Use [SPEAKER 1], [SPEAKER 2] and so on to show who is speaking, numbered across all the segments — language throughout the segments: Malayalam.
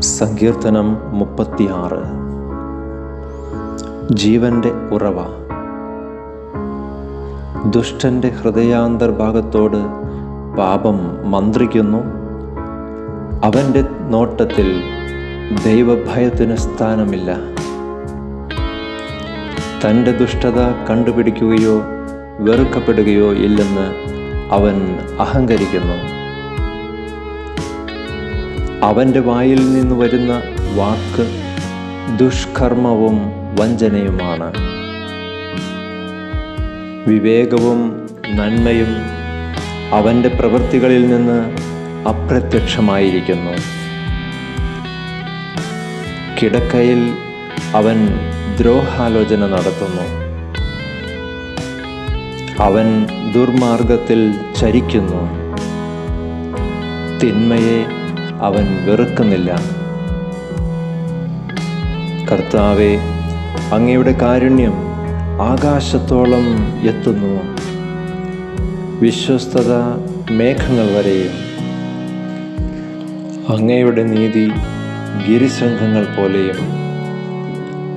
[SPEAKER 1] സങ്കീർത്തനം മുപ്പത്തിയാറ്. ജീവന്റെ ഉറവ. ദുഷ്ടന്റെ ഹൃദയാന്തർഭാഗത്തോട് പാപം മന്ത്രിക്കുന്നു. അവന്റെ നോട്ടത്തിൽ ദൈവഭയത്തിന് സ്ഥാനമില്ല. തന്റെ ദുഷ്ടത കണ്ടുപിടിക്കുകയോ വെറുക്കപ്പെടുകയോ ഇല്ലെന്ന് അവൻ അഹങ്കരിക്കുന്നു. അവന്റെ വായിൽ നിന്ന് വരുന്ന വാക്ക് ദുഷ്കർമ്മവും വഞ്ചനയുമാണ്. വിവേകവും നന്മയും അവന്റെ പ്രവൃത്തികളിൽ നിന്ന് അപ്രത്യക്ഷമായിരിക്കുന്നു. കിടക്കയിൽ അവൻ ദ്രോഹാലോചന നടത്തുന്നു. അവൻ ദുർമാർഗത്തിൽ ചരിക്കുന്നു. തിന്മയെ അവൻ വെറുക്കുന്നില്ല. കർത്താവെ അങ്ങയുടെ കാരുണ്യം ആകാശത്തോളം എത്തുന്നു. വിശ്വസ്തത മേഘങ്ങൾ വരെയും. അങ്ങയുടെ നീതി ഗിരിശൃംഖങ്ങൾ പോലെയും.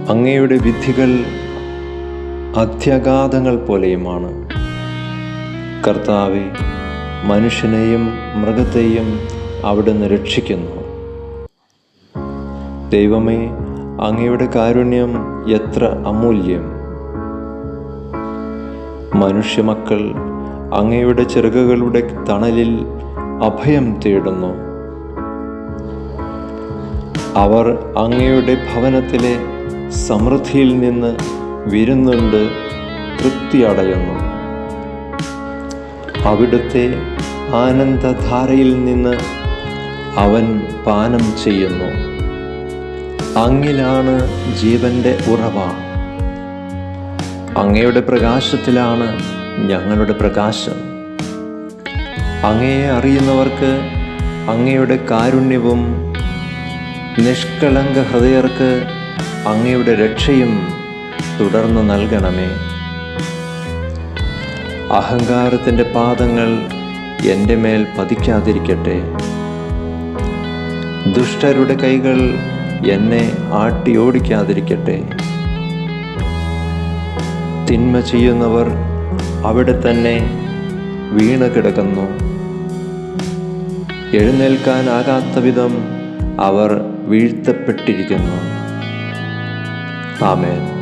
[SPEAKER 1] അങ്ങയുടെ വിധികൾ അത്യഗാധങ്ങൾ പോലെയുമാണ്. കർത്താവെ മനുഷ്യനെയും മൃഗത്തെയും അവിടുന്ന് രക്ഷിക്കുന്നു. ദൈവമേ അങ്ങയുടെ കാരുണ്യം എത്ര അമൂല്യം. മനുഷ്യമക്കൾ അങ്ങയുടെ ചിറകുകളുടെ തണലിൽ അഭയം തേടുന്നു. അവർ അങ്ങയുടെ ഭവനത്തിലെ സമൃദ്ധിയിൽ നിന്ന് വിരുന്നുണ്ട് തൃപ്തി അടയുന്നു. അവിടുത്തെ ആനന്ദധാരയിൽ നിന്ന് അവൻ പാനം ചെയ്യുന്നു. അങ്ങിലാണ് ജീവന്റെ ഉറവ. അങ്ങയുടെ പ്രകാശത്തിലാണ് ഞങ്ങളുടെ പ്രകാശം. അങ്ങയെ അറിയുന്നവർക്ക് അങ്ങയുടെ കാരുണ്യവും നിഷ്കളങ്ക ഹൃദയർക്ക് അങ്ങയുടെ രക്ഷയും തുടർന്ന് നൽകണമേ. അഹങ്കാരത്തിന്റെ പാദങ്ങൾ എന്റെ മേൽ പതിക്കാതിരിക്കട്ടെ. ദുഷ്ടരുടെ കൈകൾ എന്നെ ആട്ടിയോടിക്കാതിരിക്കട്ടെ തിന്മ ചെയ്യുന്നവർ അവിടെ തന്നെ വീണ് കിടക്കുന്നു. എഴുന്നേൽക്കാനാകാത്ത വിധം അവർ വീഴ്ത്തപ്പെട്ടിരിക്കുന്നു. ആമേൻ.